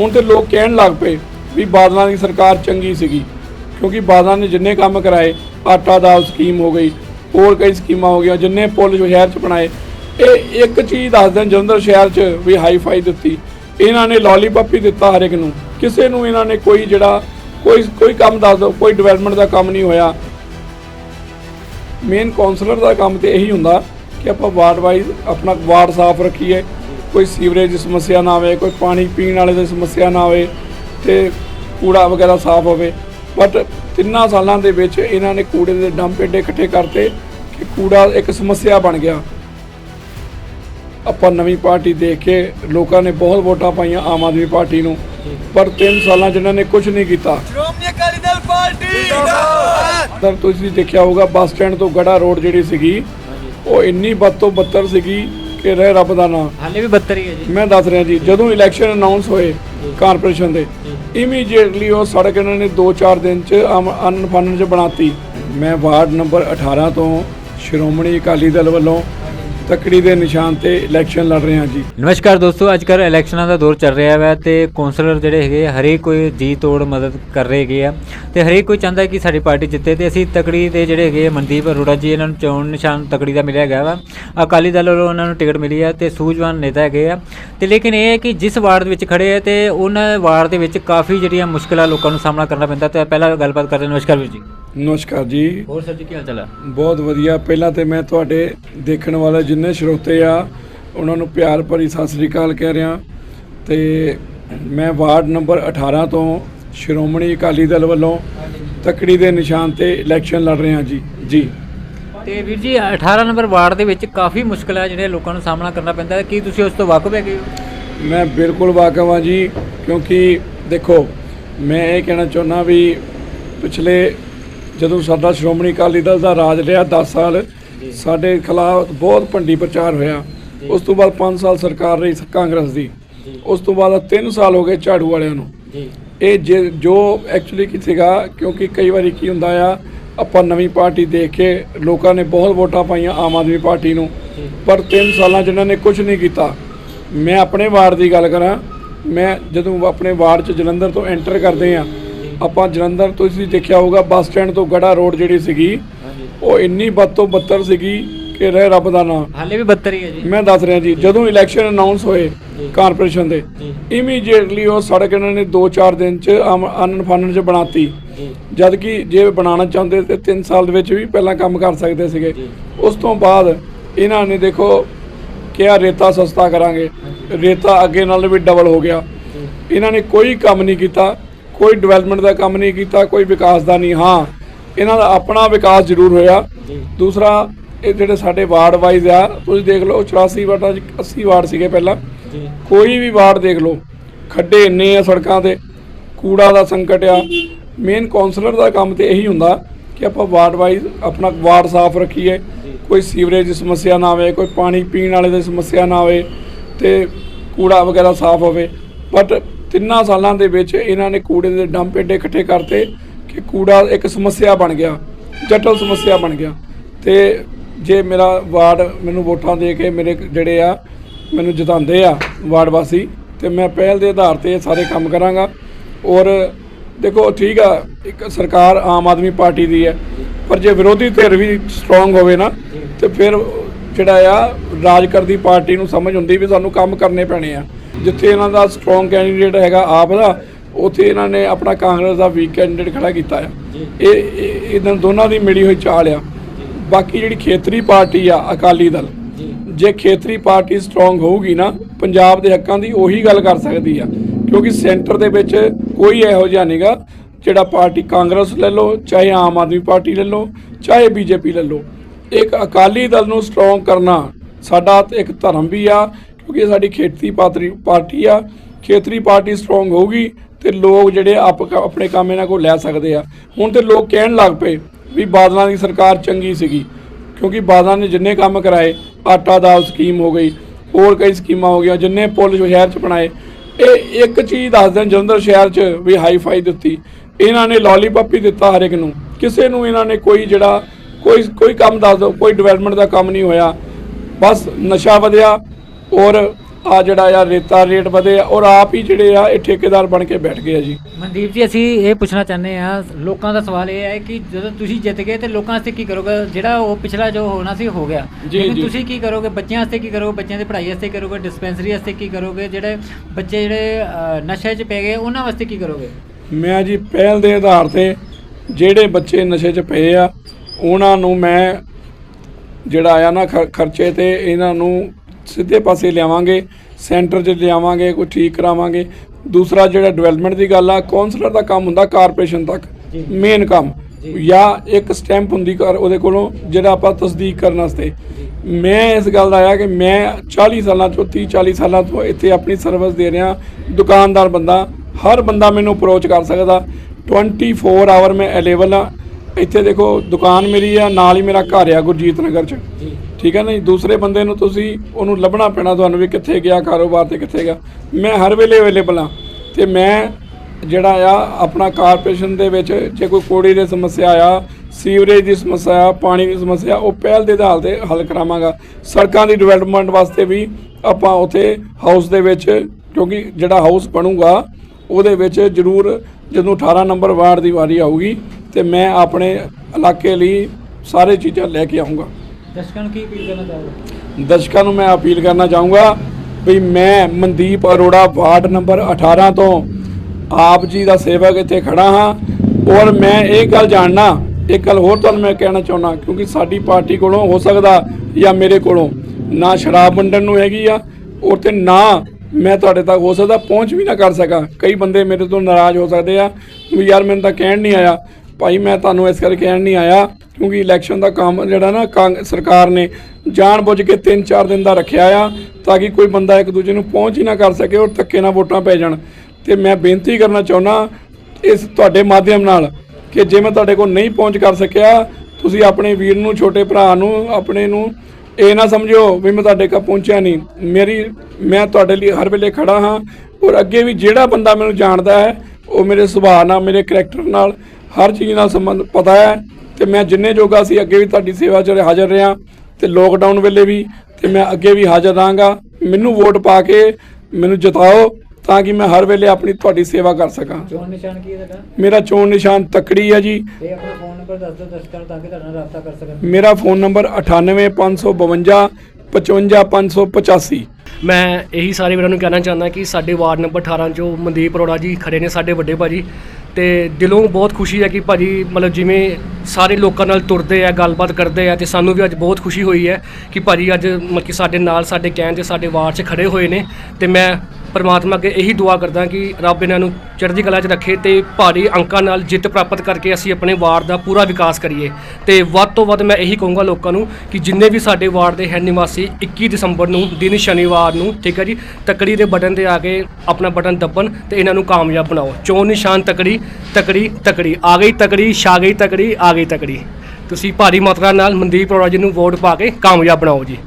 ਹੁਣ ਤੇ ਲੋਕ ਕਹਿਣ ਲੱਗ ਪਏ ਵੀ ਬਾਦਲਾਂ ਦੀ ਸਰਕਾਰ ਚੰਗੀ ਸੀਗੀ, ਕਿਉਂਕਿ ਬਾਦਲਾਂ ਨੇ ਜਿੰਨੇ ਕੰਮ ਕਰਾਏ, ਆਟਾ ਦਾਲ ਸਕੀਮ ਹੋ ਗਈ, ਹੋਰ ਕਈ ਸਕੀਮਾਂ ਹੋ ਗਈਆਂ, ਜਿੰਨੇ ਪੁੱਲ ਸ਼ਹਿਰ ਚ ਬਣਾਏ, ਇਹ ਇੱਕ ਚੀਜ਼ ਦੱਸ ਦੇਣ ਜਲੰਧਰ ਸ਼ਹਿਰ ਚ ਵੀ ਹਾਈ ਫਾਈ ਦਿੱਤੀ। ਇਹਨਾਂ ਨੇ ਲੋਲੀਪੌਪ ਹੀ ਦਿੱਤਾ ਹਰ ਇੱਕ ਨੂੰ। ਕਿਸੇ ਨੂੰ ਇਹਨਾਂ ਨੇ ਕੋਈ ਜਿਹੜਾ, ਕੋਈ ਕੋਈ ਕੰਮ ਦੱਸ ਦਿਓ, ਕੋਈ ਡਿਵੈਲਪਮੈਂਟ ਦਾ ਕੰਮ ਨਹੀਂ ਹੋਇਆ। ਮੇਨ ਕਾਉਂਸਲਰ ਦਾ ਕੰਮ ਤੇ ਇਹੀ ਹੁੰਦਾ ਕਿ ਆਪਾਂ ਵਾਰਡ ਵਾਈਜ਼ ਆਪਣਾ ਵਾਰਡ ਸਾਫ਼ ਰੱਖੀਏ ਕੋਈ ਸੀਵਰੇਜ ਦੀ ਸਮੱਸਿਆ ਨਾ ਆਵੇ ਕੋਈ ਪਾਣੀ ਪੀਣ ਵਾਲੇ ਦੀ ਸਮੱਸਿਆ ਨਾ ਆਵੇ ਤੇ ਕੂੜਾ ਵਗੈਰਾ ਸਾਫ਼ ਹੋਵੇ। ਬਟ ਤਿੰਨਾਂ ਸਾਲਾਂ ਦੇ ਵਿੱਚ ਇਹਨਾਂ ਨੇ ਕੂੜੇ ਦੇ ਡੰਪ ਏਡੇ ਇਕੱਠੇ ਕਰਤੇ ਕਿ ਕੂੜਾ ਇੱਕ ਸਮੱਸਿਆ ਬਣ ਗਿਆ। ਆਪਾਂ ਨਵੀਂ ਪਾਰਟੀ ਦੇਖ ਕੇ ਲੋਕਾਂ ਨੇ ਬਹੁਤ ਵੋਟਾਂ ਪਾਈਆਂ ਆਮ ਆਦਮੀ ਪਾਰਟੀ ਨੂੰ। ਪਰ 3 ਸਾਲਾਂ ਇਹਨਾਂ ਨੇ ਕੁਝ ਨਹੀਂ ਕੀਤਾ। ਸ਼੍ਰੋਮਣੀ ਅਕਾਲੀ ਦਲ ਪਾਰਟੀ! ਜਿੰਦਾਬਾਦ! ਤਾਂ ਤੁਸੀਂ ਦੇਖਿਆ ਹੋਊਗਾ ਬੱਸ ਸਟੈਂਡ ਤੋਂ ਗੜਾ ਰੋਡ ਜਿਹੜੀ ਸੀਗੀ ਉਹ ਇੰਨੀ ਬਦ ਤੋਂ ਬੱਤਰ ਸੀਗੀ ਕਿ ਰਹਿ ਰੱਬ ਦਾ ਨਾਮ। ਹਾਲੇ ਵੀ ਬੱਤਰ ਹੀ ਹੈ ਜੀ। ਮੈਂ ਦੱਸ ਰਿਹਾ ਜੀ ਜਦੋਂ ਇਲੈਕਸ਼ਨ ਅਨਾਉਂਸ ਹੋਏ ਕਾਰਪੋਰੇਸ਼ਨ ਦੇ ਇਮੀਡੀਏਟਲੀ ਉਹ ਸੜਕ ਇਹਨਾਂ ਨੇ 2-4 ਦਿਨ ਚ ਅਨਨ ਫਨਨ ਚ ਬਣਾਤੀ। ਮੈਂ ਵਾਰਡ ਨੰਬਰ 18 ਤੋਂ ਸ਼੍ਰੋਮਣੀ ਅਕਾਲੀ ਦਲ ਵੱਲੋਂ ਤਕੜੀ ਦੇ ਨਿਸ਼ਾਨ ਤੇ ਇਲੈਕਸ਼ਨ ਲੜ ਰਹੇ ਹਾਂ ਜੀ। ਨਮਸਕਾਰ ਦੋਸਤੋ ਅੱਜ ਕੱਲ੍ਹ ਇਲੈਕਸ਼ਨਾਂ ਦਾ ਦੌਰ ਚੱਲ ਰਿਹਾ ਹੈ ਤੇ ਕੌਂਸਲਰ ਜਿਹੜੇ ਹੈਗੇ ਹਰੇਕ ਕੋਈ ਜੀ ਤੋੜ ਮਦਦ ਕਰ ਰਹੇ ਹੈਗੇ ਆ ਤੇ ਹਰੇਕ ਕੋਈ ਚਾਹੁੰਦਾ ਕਿ ਸਾਡੀ ਪਾਰਟੀ ਜਿੱਤੇ ਤੇ ਅਸੀਂ ਤਕੜੀ ਦੇ ਜਿਹੜੇ ਹੈਗੇ ਆ, ਮਨਦੀਪ ਅਰੋੜਾ ਜੀ ਇਹਨਾਂ ਨੂੰ ਚੋਣ ਨਿਸ਼ਾਨ ਤਕੜੀ ਦਾ ਮਿਲਿਆ ਗਿਆ ਵਾ। ਅਕਾਲੀ ਦਲ ਵੱਲੋਂ ਉਹਨਾਂ ਨੂੰ ਟਿਕਟ ਮਿਲੀ ਹੈ ਤੇ ਸੂਝਵਾਨ ਨੇਤਾ ਹੈਗੇ ਆ। ਤੇ ਲੇਕਿਨ ਇਹ ਹੈ ਕਿ ਜਿਸ ਵਾਰਡ ਦੇ ਵਿੱਚ ਖੜੇ ਆ ਤੇ ਉਹਨਾਂ ਵਾਰਡ ਦੇ ਵਿੱਚ ਕਾਫੀ ਜਿਹੜੀਆਂ ਮੁਸ਼ਕਲਾਂ ਲੋਕਾਂ ਨੂੰ ਸਾਹਮਣਾ ਕਰਨਾ ਪੈਂਦਾ ਤੇ ਪਹਿਲਾਂ ਗੱਲਬਾਤ ਕਰਦੇ ਨਮਸਕਾਰ ਵੀਰ ਜੀ। ਨਮਸਕਾਰ ਜੀ। ਹੋਰ ਸਰ ਜੀ ਕੀ ਹਾਲ ਚਾਲ ਹੈ? ਬਹੁਤ ਵਧੀਆ। ਪਹਿਲਾਂ ਤੇ ਮੈਂ ਤੁਹਾਡੇ ਦੇਖਣ ਵਾਲੇ ਜਿੰਨੇ ਸਰੋਤੇ ਆ ਉਹਨਾਂ ਨੂੰ ਪਿਆਰ ਭਰੀ ਸਤਿ ਸ੍ਰੀ ਅਕਾਲ ਕਹਿ ਰਿਹਾ। ਤੇ ਮੈਂ ਵਾਰਡ ਨੰਬਰ 18 ਤੋਂ ਸ਼੍ਰੋਮਣੀ ਅਕਾਲੀ ਦਲ ਵੱਲੋਂ ਤਕੜੀ ਦੇ ਨਿਸ਼ਾਨ ਤੇ ਇਲੈਕਸ਼ਨ ਲੜ ਰਹੇ ਹਾਂ ਜੀ। ਜੀ। ਤੇ ਵੀਰ ਜੀ 18 ਨੰਬਰ ਵਾਰਡ ਦੇ ਵਿੱਚ ਕਾਫੀ ਮੁਸ਼ਕਲਾਂ ਜਿਹੜੀਆਂ ਲੋਕਾਂ ਨੂੰ ਸਾਹਮਣਾ ਕਰਨਾ ਪੈਂਦਾ ਹੈ। ਕੀ ਤੁਸੀਂ ਉਸ ਤੋਂ ਵਾਕਫ ਹੈਗੇ ਹੋ? ਮੈਂ ਬਿਲਕੁਲ ਵਾਕਫ ਹਾਂ ਜੀ ਕਿਉਂਕਿ ਦੇਖੋ ਮੈਂ ਇਹ ਕਹਿਣਾ ਚਾਹੁੰਦਾ ਵੀ ਪਿਛਲੇ ਜਦੋਂ ਸਾਡਾ ਸ਼੍ਰੋਮਣੀ ਅਕਾਲੀ ਦਲ ਦਾ ਰਾਜ ਰਿਹਾ 10 ਸਾਲ ਸਾਡੇ ਖਿਲਾਫ ਬਹੁਤ ਭੰਡੀ ਪ੍ਰਚਾਰ ਹੋਇਆ। ਉਸ ਤੋਂ ਬਾਅਦ 5 ਸਾਲ ਸਰਕਾਰ ਰਹੀ ਕਾਂਗਰਸ ਦੀ। ਉਸ ਤੋਂ ਬਾਅਦ 3 ਸਾਲ ਹੋ ਗਏ ਝਾੜੂ ਵਾਲਿਆਂ ਨੂੰ। ਇਹ ਜੇ- ਜੋ ਐਕਚੁਅਲੀ ਕੀ ਸੀਗਾ ਕਿਉਂਕਿ ਕਈ ਵਾਰੀ ਕੀ ਹੁੰਦਾ ਆ ਆਪਾਂ ਨਵੀਂ ਪਾਰਟੀ ਦੇਖ ਕੇ ਲੋਕਾਂ ਨੇ ਬਹੁਤ ਵੋਟਾਂ ਪਾਈਆਂ ਆਮ ਆਦਮੀ ਪਾਰਟੀ ਨੂੰ। ਪਰ 3 ਸਾਲਾਂ 'ਚ ਇਹਨਾਂ ਨੇ ਕੁਝ ਨਹੀਂ ਕੀਤਾ। ਮੈਂ ਆਪਣੇ ਵਾਰਡ ਦੀ ਗੱਲ ਕਰਾਂ ਮੈਂ ਜਦੋਂ ਆਪਣੇ ਵਾਰਡ 'ਚ ਜਲੰਧਰ ਤੋਂ ਐਂਟਰ ਕਰਦੇ ਆ ਆਪਾਂ ਜਲੰਧਰ ਤੋਂ ਤੁਸੀਂ ਦੇਖਿਆ ਹੋਊਗਾ ਬੱਸ ਸਟੈਂਡ ਤੋਂ ਗੜਾ ਰੋਡ ਜਿਹੜੀ ਸੀਗੀ ਉਹ ਇੰਨੀ ਬਦ ਤੋਂ ਬੱਤਰ ਸੀਗੀ ਕਿ ਰਹਿ ਰੱਬ ਦਾ ਨਾਮ। ਹਾਲੇ ਵੀ ਬੱਤਰ ਹੀ ਹੈ ਜੀ। ਮੈਂ ਦੱਸ ਰਿਹਾ ਜੀ ਜਦੋਂ ਇਲੈਕਸ਼ਨ ਅਨਾਉਂਸ ਹੋਏ ਕਾਰਪੋਰੇਸ਼ਨ ਦੇ ਇਮੀਡੀਏਟਲੀ ਉਹ ਸੜਕ ਇਹਨਾਂ ਨੇ 2-4 ਦਿਨ ਚ ਅਨਨ ਫਨਨ ਚ ਬਣਾਤੀ। ਜਦ ਕਿ ਜੇ ਬਣਾਉਣਾ ਚਾਹੁੰਦੇ ਤੇ 3 ਸਾਲ ਦੇ ਵਿੱਚ ਵੀ ਪਹਿਲਾਂ ਕੰਮ ਕਰ ਸਕਦੇ ਸੀਗੇ। ਉਸ ਤੋਂ ਬਾਅਦ ਇਹਨਾਂ ਨੇ ਦੇਖੋ ਕਿਹਾ ਰੇਤਾ ਸਸਤਾ ਕਰਾਂਗੇ। ਰੇਤਾ ਅੱਗੇ ਨਾਲ ਵੀ ਡਬਲ ਹੋ ਗਿਆ। ਇਹਨਾਂ ਨੇ ਕੋਈ ਕੰਮ ਨਹੀਂ ਕੀਤਾ। ਕੋਈ ਡਿਵੈਲਪਮੈਂਟ ਦਾ ਕੰਮ ਨਹੀਂ ਕੀਤਾ ਕੋਈ ਵਿਕਾਸ ਦਾ ਨਹੀਂ। ਹਾਂ ਇਹਨਾਂ ਦਾ ਆਪਣਾ ਵਿਕਾਸ ਜ਼ਰੂਰ ਹੋਇਆ। ਦੂਸਰਾ ਇਹ ਜਿਹੜੇ ਸਾਡੇ ਵਾਰਡ ਵਾਈਜ਼ ਆ ਤੁਸੀਂ ਦੇਖ ਲਓ 84 ਵਾਰਡਾਂ 'ਚ 80 ਵਾਰਡ ਸੀਗੇ ਪਹਿਲਾਂ। ਕੋਈ ਵੀ ਵਾਰਡ ਦੇਖ ਲਓ ਖੱਡੇ ਇੰਨੇ ਆ ਸੜਕਾਂ ਤੇ ਕੂੜਾ ਦਾ ਸੰਕਟ ਆ। ਮੇਨ ਕਾਉਂਸਲਰ ਦਾ ਕੰਮ ਤੇ ਇਹੀ ਹੁੰਦਾ ਕਿ ਆਪਾਂ ਵਾਰਡ ਵਾਈਜ਼ ਆਪਣਾ ਵਾਰਡ ਸਾਫ਼ ਰੱਖੀਏ। ਕੋਈ ਸੀਵਰੇਜ ਦੀ ਸਮੱਸਿਆ ਨਾ ਆਵੇ ਕੋਈ ਪਾਣੀ ਪੀਣ ਵਾਲੇ ਦੀ ਸਮੱਸਿਆ ਨਾ ਆਵੇ ਤੇ ਕੂੜਾ ਵਗੈਰਾ ਸਾਫ਼ ਹੋਵੇ। ਬਟ ਤਿੰਨਾਂ ਸਾਲਾਂ ਦੇ ਵਿੱਚ ਇਹਨਾਂ ਨੇ ਕੂੜੇ ਦੇ ਡੰਪ ਏਡੇ ਇਕੱਠੇ ਕਰਤੇ ਕਿ ਕੂੜਾ ਇੱਕ ਸਮੱਸਿਆ ਬਣ ਗਿਆ, ਜਟਲ ਸਮੱਸਿਆ ਬਣ ਗਿਆ। ਤੇ ਜੇ ਮੇਰਾ ਵਾਰਡ ਮੈਨੂੰ ਵੋਟਾਂ ਦੇ ਕੇ ਮੇਰੇ ਜਿਹੜੇ ਆ, ਮੈਨੂੰ ਜਿਤਾਉਂਦੇ ਆ ਵਾਰਡ ਵਾਸੀ, ਤੇ ਮੈਂ ਪਹਿਲ ਦੇ ਆਧਾਰ ਤੇ ਇਹ ਸਾਰੇ ਕੰਮ ਕਰਾਂਗਾ। ਔਰ ਦੇਖੋ, ਠੀਕ ਆ, ਇੱਕ ਸਰਕਾਰ ਆਮ ਆਦਮੀ ਪਾਰਟੀ ਦੀ ਹੈ, ਪਰ ਜੇ ਵਿਰੋਧੀ ਧਿਰ ਵੀ ਸਟਰੋਂਗ ਹੋਵੇ ਨਾ, ਤੇ ਫਿਰ ਜਿਹੜਾ ਆ ਰਾਜ ਕਰਦੀ ਪਾਰਟੀ ਨੂੰ ਸਮਝ ਹੁੰਦੀ ਵੀ ਸਾਨੂੰ ਕੰਮ ਕਰਨੇ ਪੈਣੇ ਆ। ਜਿੱਥੇ ਇਹਨਾਂ ਦਾ ਸਟਰੋਂਗ ਕੈਂਡੀਡੇਟ ਹੈਗਾ ਆਪ ਦਾ ਉੱਥੇ ਇਹਨਾਂ ਨੇ ਆਪਣਾ ਕਾਂਗਰਸ ਦਾ ਵੀਕ ਕੈਂਡੀਡੇਟ ਖੜਾ ਕੀਤਾ ਆ। ਇਹ ਇਹ- ਇਹਨਾਂ ਦੋਨਾਂ ਦੀ ਮਿਲੀ ਹੋਈ ਚਾਲ ਆ। ਬਾਕੀ ਜਿਹੜੀ ਖੇਤਰੀ ਪਾਰਟੀ ਆ ਅਕਾਲੀ ਦਲ ਜੇ। ਖੇਤਰੀ ਪਾਰਟੀ ਸਟਰੋਂਗ ਹੋਊਗੀ ਨਾ ਪੰਜਾਬ ਦੇ ਹੱਕਾਂ ਦੀ ਉਹੀ ਗੱਲ ਕਰ ਸਕਦੀ ਆ। ਕਿਉਂਕਿ ਸੈਂਟਰ ਦੇ ਵਿੱਚ ਕੋਈ ਇਹੋ ਜਿਹਾ ਨਹੀਂਗਾ ਜਿਹੜਾ ਪਾਰਟੀ ਕਾਂਗਰਸ ਲੈ ਲਓ ਚਾਹੇ ਆਮ ਆਦਮੀ ਪਾਰਟੀ ਲੈ ਲਓ ਚਾਹੇ ਬੀਜੇਪੀ ਲੈ ਲਓ। ਇੱਕ ਅਕਾਲੀ ਦਲ ਨੂੰ ਸਟਰੋਂਗ ਕਰਨਾ ਸਾਡਾ ਇੱਕ ਧਰਮ ਵੀ ਆ ਕਿਉਂਕਿ ਇਹ ਸਾਡੀ ਖੇਤੀ ਪਾਤਰੀ ਪਾਰਟੀ ਆ, ਖੇਤਰੀ ਪਾਰਟੀ ਸਟਰੋਂਗ ਹੋਊਗੀ ਤੇ ਲੋਕ ਜਿਹੜੇ ਆਪ ਆਪਣੇ ਕੰਮ ਇਹਨਾਂ ਕੋਲ ਲੈ ਸਕਦੇ ਆ। ਹੁਣ ਤੇ ਲੋਕ ਕਹਿਣ ਲੱਗ ਪਏ ਵੀ ਬਾਦਲਾਂ ਦੀ ਸਰਕਾਰ ਚੰਗੀ ਸੀਗੀ, ਕਿਉਂਕਿ ਬਾਦਲਾਂ ਨੇ ਜਿੰਨੇ ਕੰਮ ਕਰਾਏ, ਆਟਾ ਦਾਲ ਸਕੀਮ ਹੋ ਗਈ, ਹੋਰ ਕਈ ਸਕੀਮਾਂ ਹੋ ਗਈਆਂ, ਜਿੰਨੇ ਪੁਲ ਸ਼ਹਿਰ ਚ ਬਣਾਏ, ਇਹ ਇੱਕ ਚੀਜ਼ ਦੱਸ ਦੇਣ ਜਲੰਧਰ ਸ਼ਹਿਰ ਚ ਵੀ ਹਾਈ ਫਾਈ ਦਿੱਤੀ। ਇਹਨਾਂ ਨੇ ਲੋਲੀਪੌਪ ਹੀ ਦਿੱਤਾ ਹਰ ਇੱਕ ਨੂੰ। ਕਿਸੇ ਨੂੰ ਇਹਨਾਂ ਨੇ ਕੋਈ ਜਿਹੜਾ, ਕੋਈ ਕੋਈ ਕੰਮ ਦੱਸ ਦਿਓ ਕੋਈ ਡਿਵੈਲਪਮੈਂਟ ਦਾ ਕੰਮ ਨਹੀਂ ਹੋਇਆ। ਬਸ ਨਸ਼ਾ ਵਧਿਆ ਔਰ ਆ ਜਿਹੜਾ ਆ ਰੇਤਾ ਰੇਟ ਵਧੇ ਆ ਔਰ ਆਪ ਹੀ ਜਿਹੜੇ ਆ ਇਹ ਠੇਕੇਦਾਰ ਬਣ ਕੇ ਬੈਠ ਗਏ ਆ ਜੀ। ਮਨਦੀਪ ਜੀ ਅਸੀਂ ਇਹ ਪੁੱਛਣਾ ਚਾਹੁੰਦੇ ਆ ਲੋਕਾਂ ਦਾ ਸਵਾਲ ਇਹ ਹੈ ਕਿ ਜਦੋਂ ਤੁਸੀਂ ਜਿੱਤ ਗਏ ਤੇ ਲੋਕਾਂ ਵਾਸਤੇ ਕੀ ਕਰੋਗੇ? ਜਿਹੜਾ ਉਹ ਪਿਛਲਾ ਜੋ ਹੋਣਾ ਸੀ ਹੋ ਗਿਆ। ਜੀ, ਲੇਕਿਨ ਜੀ। ਤੁਸੀਂ ਕੀ ਕਰੋਗੇ? ਬੱਚਿਆਂ ਵਾਸਤੇ ਕੀ ਕਰੋਗੇ? ਬੱਚਿਆਂ ਦੀ ਪੜ੍ਹਾਈ ਵਾਸਤੇ ਕੀ ਕਰੋਗੇ? ਡਿਸਪੈਂਸਰੀ ਵਾਸਤੇ ਕੀ ਕਰੋਗੇ? ਜਿਹੜੇ ਬੱਚੇ ਜਿਹੜੇ ਅ, ਨਸ਼ੇ 'ਚ ਪੈ ਗਏ ਉਹਨਾਂ ਵਾਸਤੇ ਕੀ ਕਰੋਗੇ? ਮੈਂ ਜੀ ਪਹਿਲ ਦੇ ਆਧਾਰ ਤੇ ਜਿਹੜੇ ਬੱਚੇ ਨਸ਼ੇ 'ਚ ਪਏ ਆ ਉਹਨਾਂ ਨੂੰ ਮੈਂ ਜਿਹੜਾ ਆ ਨਾ ਖ- ਖਰਚੇ ਤੇ ਇਹਨਾਂ ਨੂੰ ਸਿੱਧੇ ਪਾਸੇ ਲਿਆਵਾਂਗੇ ਸੈਂਟਰ 'ਚ ਲਿਆਵਾਂਗੇ ਕੋਈ ਠੀਕ ਕਰਾਵਾਂਗੇ। ਦੂਸਰਾ ਜਿਹੜਾ ਡਿਵੈਲਪਮੈਂਟ ਦੀ ਗੱਲ ਆ ਕਾਉਂਸਲਰ ਦਾ ਕੰਮ ਹੁੰਦਾ ਕਾਰਪੋਰੇਸ਼ਨ ਤੱਕ। ਮੇਨ ਕੰਮ। ਜਾਂ। ਇੱਕ ਸਟੈਂਪ ਹੁੰਦੀ ਕਰ ਉਹਦੇ ਕੋਲੋਂ ਜਿਹੜਾ ਆਪਾਂ ਤਸਦੀਕ ਕਰਨ ਵਾਸਤੇ। ਮੈਂ ਇਸ ਗੱਲ ਦਾ ਆ ਕਿ ਮੈਂ 40 ਸਾਲਾਂ ਤੋਂ 30 40 ਸਾਲਾਂ ਤੋਂ ਇੱਥੇ ਆਪਣੀ ਸਰਵਿਸ ਦੇ ਰਿਹਾ ਦੁਕਾਨਦਾਰ ਬੰਦਾ। ਹਰ ਬੰਦਾ ਮੈਨੂੰ ਅਪਰੋਚ ਕਰ ਸਕਦਾ। 24 ਆਵਰ ਮੈਂ ਅਵੇਲੇਬਲ ਆ। ਇੱਥੇ ਦੇਖੋ ਦੁਕਾਨ ਮੇਰੀ ਆ ਨਾਲ ਹੀ ਮੇਰਾ ਘਰ ਆ ਗੁਰਜੀਤ ਨਗਰ ਚ। ਠੀਕ ਹੈ ਨਾ ਜੀ? ਦੂਸਰੇ ਬੰਦੇ ਨੂੰ ਤੁਸੀਂ ਉਹਨੂੰ ਲੱਭਣਾ ਪੈਣਾ ਤੁਹਾਨੂੰ ਵੀ ਕਿੱਥੇ ਗਿਆ, ਕਾਰੋਬਾਰ ਤੇ ਕਿੱਥੇ ਗਿਆ। ਮੈਂ ਹਰ ਵੇਲੇ ਅਵੇਲੇਬਲ ਹਾਂ ਤੇ ਮੈਂ ਜਿਹੜਾ ਆ, ਆਪਣਾ ਕਾਰਪੋਰੇਸ਼ਨ ਦੇ ਵਿੱਚ ਜੇ ਕੋਈ ਕੋੜੀ ਦੀ ਸਮੱਸਿਆ ਆ ਸੀਵਰੇਜ ਦੀ ਸਮੱਸਿਆ ਆ, ਪਾਣੀ ਦੀ ਸਮੱਸਿਆ, ਉਹ ਪਹਿਲ ਦੇ ਆਧਾਰ ਤੇ ਹੱਲ ਕਰਾਵਾਂਗਾ। ਸੜਕਾਂ ਦੀ ਡਿਵੈਲਪਮੈਂਟ ਵਾਸਤੇ ਵੀ ਆਪਾਂ ਉਥੇ ਹਾਊਸ ਦੇ ਵਿੱਚ, ਕਿਉਂਕਿ ਜਿਹੜਾ ਹਾਊਸ ਬਣੂਗਾ, ਉਹਦੇ ਵਿੱਚ ਜ਼ਰੂਰ ਜਦੋਂ 18 ਨੰਬਰ ਵਾਰਡ ਦੀ ਵਾਰੀ ਆਊਗੀ ਤੇ ਮੈਂ ਆਪਣੇ ਇਲਾਕੇ ਲਈ ਸਾਰੇ ਚੀਜ਼ਾਂ ਲੈ ਕੇ ਆਉਂਗਾ ਦਰਸ਼ਕਾਂ ਨੂੰ ਕੀ ਅਪੀਲ ਕਰਨਾ ਚਾਹੋਗੇ? ਦਰਸ਼ਕਾਂ ਨੂੰ ਮੈਂ ਅਪੀਲ ਕਰਨਾ ਚਾਹੂੰਗਾ ਵੀ ਮੈਂ ਮਨਦੀਪ ਅਰੋੜਾ ਵਾਰਡ ਨੰਬਰ 18 ਤੋਂ ਆਪ ਜੀ ਦਾ ਸੇਵਕ ਇੱਥੇ ਖੜਾ ਹਾਂ ਔਰ ਮੈਂ ਇਹ ਗੱਲ ਜਾਣਨਾ, ਇੱਕ ਗੱਲ ਹੋਰ ਤੁਹਾਨੂੰ ਮੈਂ ਕਹਿਣਾ ਚਾਹੁੰਦਾ, ਕਿਉਂਕਿ ਸਾਡੀ ਪਾਰਟੀ ਕੋਲੋਂ ਹੋ ਸਕਦਾ ਜਾਂ ਮੇਰੇ ਕੋਲੋਂ, ਨਾ ਸ਼ਰਾਬ ਵੰਡਣ ਨੂੰ ਹੈਗੀ ਆ ਔਰ ਤੇ ਨਾ ਮੈਂ ਤੁਹਾਡੇ ਤੱਕ ਹੋ ਸਕਦਾ, ਪਹੁੰਚ ਵੀ ਨਾ ਕਰ ਸਕਾਂ। ਕਈ ਬੰਦੇ ਮੇਰੇ ਤੋਂ ਨਾਰਾਜ਼ ਹੋ ਸਕਦੇ ਆ, ਵੀ ਯਾਰ ਮੈਨੂੰ ਤਾਂ ਕਹਿਣ ਨਹੀਂ ਆਇਆ। ਭਾਈ, ਮੈਂ ਤੁਹਾਨੂੰ ਇਸ ਕਰਕੇ ਕਹਿਣ ਨਹੀਂ ਆਇਆ ਕਿਉਂਕਿ ਇਲੈਕਸ਼ਨ ਦਾ ਕੰਮ ਜਿਹੜਾ ਨਾ ਕਾਂਗ- ਸਰਕਾਰ ਨੇ ਜਾਣਬੁੱਝ ਕੇ 3-4 ਦਿਨ ਦਾ ਰੱਖਿਆ ਆ ਤਾਂ ਕਿ ਕੋਈ ਬੰਦਾ ਇੱਕ ਦੂਜੇ ਨੂੰ ਪਹੁੰਚ ਹੀ ਨਾ ਕਰ ਸਕੇ ਔਰ ਧੱਕੇ ਨਾਲ ਵੋਟਾਂ ਪੈ ਜਾਣ। ਤੇ ਮੈਂ ਬੇਨਤੀ ਕਰਨਾ ਚਾਹੁੰਦਾ ਇਸ ਤੁਹਾਡੇ ਮਾਧਿਅਮ ਨਾਲ ਕਿ ਜੇ ਮੈਂ ਤੁਹਾਡੇ ਕੋਲ ਨਹੀਂ ਪਹੁੰਚ ਕਰ ਸਕਿਆ, ਤੁਸੀਂ ਆਪਣੇ ਵੀਰ ਨੂੰ, ਛੋਟੇ ਭਰਾ ਨੂੰ, ਆਪਣੇ ਨੂੰ ਇਹ ਨਾ ਸਮਝਿਓ ਵੀ ਮੈਂ ਤੁਹਾਡੇ ਕੋਲ ਪਹੁੰਚਿਆ ਨਹੀਂ। ਮੇਰੀ, ਮੈਂ ਤੁਹਾਡੇ ਲਈ ਹਰ ਵੇਲੇ ਖੜਾ ਹਾਂ ਔਰ ਅੱਗੇ ਵੀ ਜਿਹੜਾ ਬੰਦਾ ਮੈਨੂੰ ਜਾਣਦਾ ਹੈ, ਉਹ ਮੇਰੇ ਸੁਭਾਅ ਨਾਲ, ਮੇਰੇ ਕਰੈਕਟਰ ਨਾਲ ਹਰ ਚੀਜ਼ ਨਾਲ ਸੰਬੰਧ ਪਤਾ ਹੈ ਤੇ ਮੈਂ ਜਿੰਨੇ ਜੋਗਾ ਸੀ ਅੱਗੇ ਵੀ ਤੁਹਾਡੀ ਸੇਵਾ 'ਚ ਹਾਜ਼ਰ ਰਿਹਾ ਤੇ ਲੋਕਡਾਊਨ ਵੇਲੇ ਵੀ ਤੇ ਮੈਂ ਅੱਗੇ ਵੀ ਹਾਜ਼ਰ ਰਹਾਂਗਾ। ਮੈਨੂੰ ਵੋਟ ਪਾ ਕੇ ਮੈਨੂੰ ਜਿਤਾਓ ਤਾਂ ਕਿ ਮੈਂ ਹਰ ਵੇਲੇ ਆਪਣੀ ਤੁਹਾਡੀ ਸੇਵਾ ਕਰ ਸਕਾਂ। ਚੋਣ ਨਿਸ਼ਾਨ ਕੀ ਹੈ ਤੁਹਾਡਾ? ਮੇਰਾ ਚੋਣ ਨਿਸ਼ਾਨ ਤਕੜੀ ਹੈ ਜੀ। ਤੇ ਆਪਣਾ ਫੋਨ ਨੰਬਰ ਦੱਸ ਦਿਓ ਦਰਸ਼ਕਾਂ ਨੂੰ ਤਾਂ ਕਿ ਤੁਹਾਡੇ ਨਾਲ ਰਾਬਤਾ ਕਰ ਸਕਣ। ਮੇਰਾ ਫੋਨ ਨੰਬਰ 98552 55585 ਮੈਂ ਇਹੀ ਸਾਰੇ ਵੀਰਾਂ ਨੂੰ ਕਹਿਣਾ ਚਾਹੁੰਦਾ ਕਿ ਸਾਡੇ ਵਾਰਡ ਨੰਬਰ 18 ਚੋਂ ਮਨਦੀਪ ਅਰੋੜਾ ਜੀ ਖੜੇ ਨੇ ਸਾਡੇ ਵੱਡੇ ਭਾਜੀ। ਤੇ ਦਿਲੋਂ ਬਹੁਤ ਖੁਸ਼ੀ ਹੈ ਕਿ ਭਾਜੀ ਮਤਲਬ ਜਿਵੇਂ ਸਾਰੇ ਲੋਕਾਂ ਨਾਲ ਤੁਰਦੇ ਆ, ਗੱਲਬਾਤ ਕਰਦੇ ਆ ਤੇ ਸਾਨੂੰ ਵੀ ਅੱਜ ਬਹੁਤ ਖੁਸ਼ੀ ਹੋਈ ਹੈ ਕਿ ਭਾਜੀ ਅੱਜ ਮਤਲਬ ਕਿ ਸਾਡੇ ਨਾਲ, ਸਾਡੇ ਕਹਿਣ ਤੇ ਸਾਡੇ ਵਾਰਡ 'ਚ ਖੜੇ ਹੋਏ ਨੇ ਤੇ ਮੈਂ ਪਰਮਾਤਮਾ ਅੱਗੇ ਇਹੀ ਦੁਆ ਕਰਦਾ ਕਿ ਰੱਬ ਇਹਨਾਂ ਨੂੰ ਚੜ੍ਹਦੀ ਕਲਾ 'ਚ ਰੱਖੇ ਤੇ ਭਾਰੀ ਅੰਕਾਂ ਨਾਲ ਜਿੱਤ ਪ੍ਰਾਪਤ ਕਰਕੇ ਅਸੀਂ ਆਪਣੇ ਵਾਰਡ ਦਾ ਪੂਰਾ ਵਿਕਾਸ ਕਰੀਏ। ਤੇ ਵੱਧ ਤੋਂ ਵੱਧ ਮੈਂ ਇਹੀ ਕਹੂੰਗਾ ਲੋਕਾਂ ਨੂੰ ਕਿ ਜਿੰਨੇ ਵੀ ਸਾਡੇ ਵਾਰਡ ਦੇ ਹੈ ਨਿਵਾਸੀ 21 ਦਸੰਬਰ ਨੂੰ, ਦਿਨ ਸ਼ਨੀਵਾਰ ਨੂੰ, ਠੀਕ ਹੈ ਜੀ, ਤਕੜੀ ਦੇ ਬਟਨ ਤੇ ਆ ਕੇ ਆਪਣਾ ਬਟਨ ਦੱਬਣ ਤੇ ਇਹਨਾਂ ਨੂੰ ਕਾਮਯਾਬ ਬਣਾਓ। ਚੋਣ ਨਿਸ਼ਾਨ ਤਕੜੀ ਤਕੜੀ ਤਕੜੀ, ਆ ਗਈ ਤਕੜੀ, ਛਾ ਗਈ ਤਕੜੀ, ਆ ਗਈ ਤਕੜੀ। ਤੁਸੀਂ ਭਾਰੀ ਮਾਤਰਾ ਨਾਲ ਮਨਦੀਪ ਅਰੋੜਾ ਜੀ ਨੂੰ ਵੋਟ ਪਾ ਕੇ ਕਾਮਯਾਬ ਬਣਾਓ ਜੀ।